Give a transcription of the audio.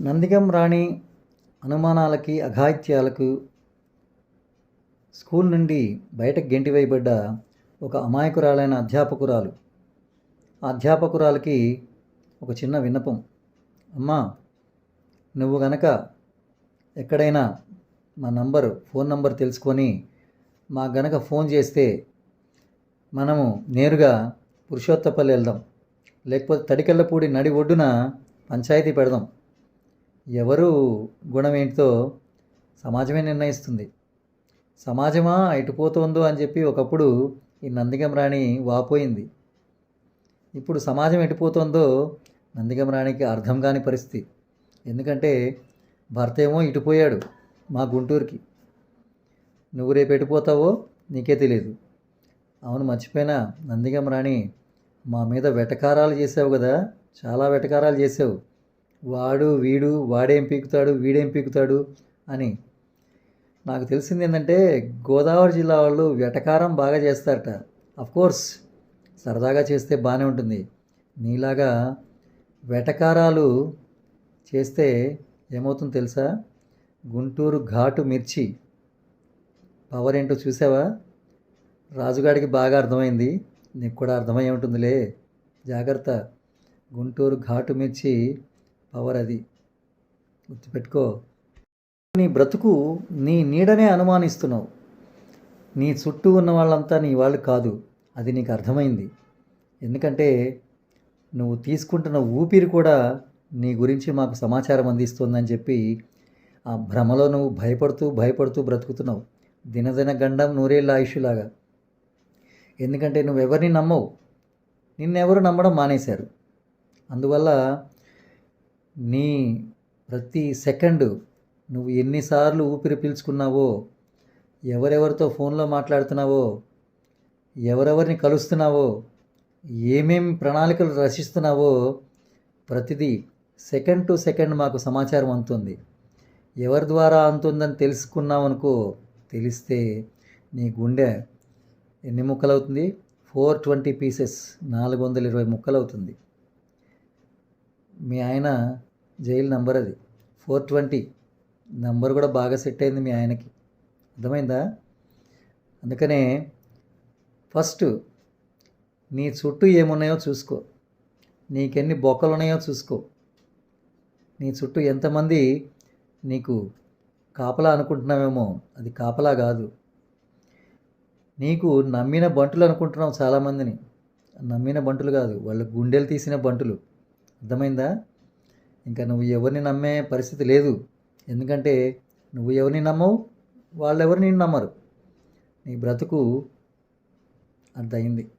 నందిగం రాణి అనుమానాలకి అఘాయిత్యాలకు school నుండి బయటకు గెంటివేయబడ్డ ఒక అమాయకురాలైన అధ్యాపకురాలు. ఆ అధ్యాపకురాలకి ఒక చిన్న విన్నపం. అమ్మా నువ్వు గనక ఎక్కడైనా మా నంబరు ఫోన్ నంబర్ తెలుసుకొని మాకు గనక ఫోన్ చేస్తే మనము నేరుగా పురుషోత్తపల్లి వెళ్దాం. లేకపోతే తడికెళ్ళపూడి నడి ఒడ్డున పంచాయతీ పెడదాం. ఎవరు గుణం ఏంటితో సమాజమే నిర్ణయిస్తుంది. సమాజమా ఎటుపోతుందో అని చెప్పి ఒకప్పుడు ఈ నందిగం రాణి వాపోయింది. ఇప్పుడు సమాజం ఎటుపోతుందో నందిగం రాణికి అర్థం కాని పరిస్థితి. ఎందుకంటే భర్త ఏమో ఇటుపోయాడు మా గుంటూరుకి. నువ్వు రేపు ఎటుపోతావో నీకే తెలియదు అవును మర్చిపోయినా నందిగం రాణి మా మీద వెటకారాలు చేసావు కదా చాలా వెటకారాలు చేసావు. వాడు వీడు వాడేం పీకుతాడు వీడేం పీకుతాడు అని. నాకు తెలిసింది ఏంటంటే గోదావరి జిల్లా వాళ్ళు వెటకారం బాగా చేస్తారట. కోర్స్ సరదాగా చేస్తే బాగానే ఉంటుంది. నీలాగా వెటకారాలు చేస్తే ఏమవుతుందో తెలుసా? గుంటూరు ఘాటు మిర్చి. పవర్ ఏంటో చూసావా? రాజుగాడికి బాగా అర్థమైంది. నీకు కూడా అర్థమై ఉంటుందిలే. జాగ్రత్త. గుంటూరు ఘాటు మిర్చి పవర్ అది. గుర్తుపెట్టుకో. నీ బ్రతుకు నీ నీడనే అనుమానిస్తున్నావు. నీ చుట్టూ ఉన్న వాళ్ళంతా నీ వాళ్ళు కాదు. అది నీకు అర్థమైంది. ఎందుకంటే నువ్వు తీసుకుంటున్న ఊపిరి కూడా నీ గురించి మాకు సమాచారం అందిస్తుందని చెప్పి ఆ భ్రమలో నువ్వు భయపడుతూ భయపడుతూ బ్రతుకుతున్నావు. దినదిన గండం నూరేళ్ళ ఆయుష్లాగా ఎందుకంటే నువ్వెవరిని నమ్మవు? నిన్నెవరు నమ్మడం మానేశారు. అందువల్ల నీ ప్రతి సెకండ్ నువ్వు ఎన్నిసార్లు ఊపిరి పీల్చుకున్నావో ఎవరెవరితో ఫోన్లో మాట్లాడుతున్నావో ఎవరెవరిని కలుస్తున్నావో ఏమేం ప్రణాళికలు రచిస్తున్నావో ప్రతిదీ సెకండ్ టు సెకండ్ మాకు సమాచారం అందుతుంది. ఎవరి ద్వారా అందుతుందని తెలుసుకున్నావనుకో తెలిస్తే నీ గుండె ఎన్ని ముక్కలు అవుతుంది ఫోర్ ట్వంటీ పీసెస్ నాలుగు వందల ఇరవై ముక్కలు అవుతుంది మీ ఆయన జైలు నంబర్ అది. Four twenty. నంబర్ కూడా బాగా సెట్ అయింది మీ ఆయనకి. అర్థమైందా? అందుకనే ఫస్ట్ నీ చుట్టూ ఏమున్నాయో చూసుకో. నీకెన్ని బొక్కలు ఉన్నాయో చూసుకో. నీ చుట్టూ ఎంతమంది నీకు కాపలా అనుకుంటున్నావేమో అది కాపలా కాదు. నీకు నమ్మిన బంటులు అనుకుంటున్నావు చాలామందిని. నమ్మిన బంటులు కాదు వాళ్ళు గుండెలు తీసిన బంటులు. అర్థమైందా? ఇంకా నువ్వు ఎవరిని నమ్మే పరిస్థితి లేదు. ఎందుకంటే నువ్వు ఎవరిని నమ్మవు వాళ్ళు ఎవరు నేను నమ్మరు. నీ బ్రతుకు అంత అయింది.